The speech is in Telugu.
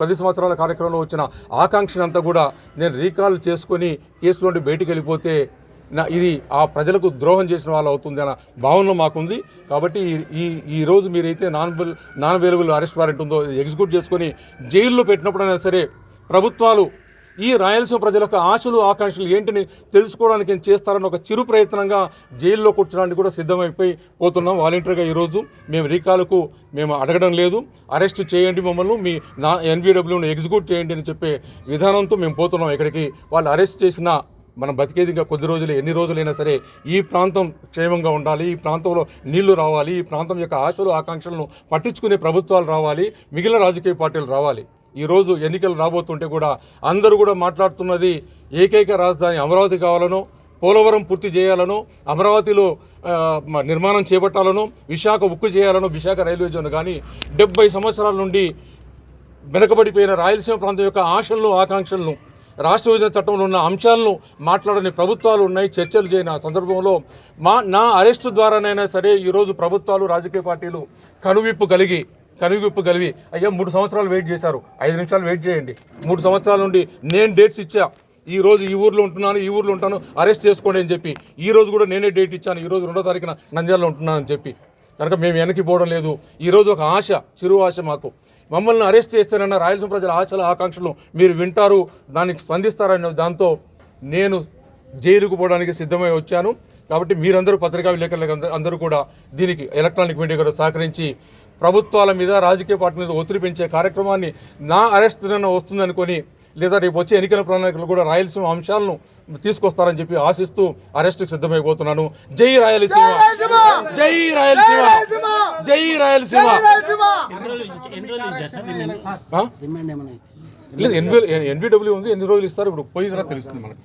పది సంవత్సరాల కార్యక్రమంలో వచ్చిన ఆకాంక్షనంతా కూడా నేను రీకాల్ చేసుకొని కేసు నుండి బయటికి వెళ్ళిపోతే నా ఇది ఆ ప్రజలకు ద్రోహం చేసిన వాళ్ళు అవుతుంది అన్న భావన మాకుంది. కాబట్టి ఈ- ఈ రోజు మీరైతే non non available arrest warrant ఉందో ఎగ్జిక్యూట్ చేసుకొని జైల్లో పెట్టినప్పుడైనా సరే ప్రభుత్వాలు ఈ రాయలసీమ ప్రజల యొక్క ఆశలు ఆకాంక్షలు ఏంటిని తెలుసుకోవడానికి ఏం చేస్తారని ఒక చిరు ప్రయత్నంగా జైల్లో కూర్చోడానికి కూడా సిద్ధమైపోయి పోతున్నాం వాలంటీర్గా ఈరోజు. మేము రీకాలకు మేము అడగడం లేదు. అరెస్ట్ చేయండి మమ్మల్ని మీ నా ఎన్బిడబ్ల్యూని ఎగ్జిక్యూట్ చేయండి అని చెప్పే విధానంతో మేము పోతున్నాం ఇక్కడికి. వాళ్ళు అరెస్ట్ చేసిన మనం బతికేది ఇంకా కొద్ది రోజులు ఎన్ని రోజులైనా సరే ఈ ప్రాంతం క్షేమంగా ఉండాలి ఈ ప్రాంతంలో నీళ్ళు రావాలి ఈ ప్రాంతం యొక్క ఆశలు ఆకాంక్షలను పట్టించుకునే ప్రభుత్వాలు రావాలి మిగిలిన రాజకీయ పార్టీలు రావాలి. ఈరోజు ఎన్నికలు రాబోతుంటే కూడా అందరూ కూడా మాట్లాడుతున్నది ఏకైక రాజధాని అమరావతి కావాలనో పోలవరం పూర్తి చేయాలనో అమరావతిలో నిర్మాణం చేపట్టాలనో విశాఖ ఉక్కు చేయాలనో విశాఖ రైల్వే జోన్ కానీ డెబ్బై సంవత్సరాల నుండి వెనకబడిపోయిన రాయలసీమ ప్రాంతం యొక్క ఆశలను ఆకాంక్షలను రాష్ట్ర విభజన చట్టంలో ఉన్న అంశాలను మాట్లాడని ప్రభుత్వాలు ఉన్నాయి చర్చలు చేయని ఆ సందర్భంలో మా నా అరెస్టు ద్వారానైనా సరే ఈరోజు ప్రభుత్వాలు రాజకీయ పార్టీలు కనువిప్పు కలిగి కనువిప్పు కలివి. అయ్యా మూడు సంవత్సరాలు వెయిట్ చేశారు. ఐదు నిమిషాలు వెయిట్ చేయండి. మూడు సంవత్సరాల నుండి నేను డేట్స్ ఇచ్చా. ఈ రోజు ఈ ఊర్లో ఉంటున్నాను ఈ ఊర్లో ఉంటాను అరెస్ట్ చేసుకోండి అని చెప్పి. ఈ రోజు కూడా నేనే డేట్ ఇచ్చాను ఈ రోజు రెండో తారీఖున నంద్యాలలో ఉంటున్నాను అని చెప్పి. కనుక మేము వెనక్కి పోవడం లేదు. ఈరోజు ఒక ఆశ చిరు ఆశ మాకు. మమ్మల్ని అరెస్ట్ చేస్తారన్న రాయలసీమ ప్రజల ఆశల ఆకాంక్షలు మీరు వింటారు దానికి స్పందిస్తారన్న దాంతో నేను జైలుకు పోవడానికి సిద్ధమై వచ్చాను. కాబట్టి మీరందరూ పత్రికా విలేకరులు అందరూ- కూడా దీనికి ఎలక్ట్రానిక్ మీడియా కూడా సహకరించి ప్రభుత్వాల మీద రాజకీయ పార్టీ మీద ఒత్తిడి పెంచే కార్యక్రమాన్ని నా అరెస్ట్ వస్తుందనుకొని లేదా రేపు వచ్చే ఎన్నికల ప్రణాళికలు కూడా రాయలసీమ అంశాలను తీసుకొస్తారని చెప్పి ఆశిస్తూ అరెస్ట్కి సిద్ధమైపోతున్నాను. జై రాయలసీమ! జై రాయలసీమ! జై రాయలసీమ! లేదు ఎన్బి ఎన్బిడబ్ల్యూ ఉంది ఎన్ని రోజులు ఇస్తారు? ఇప్పుడు పోయి తర్వాత తెలుస్తుంది మనకు.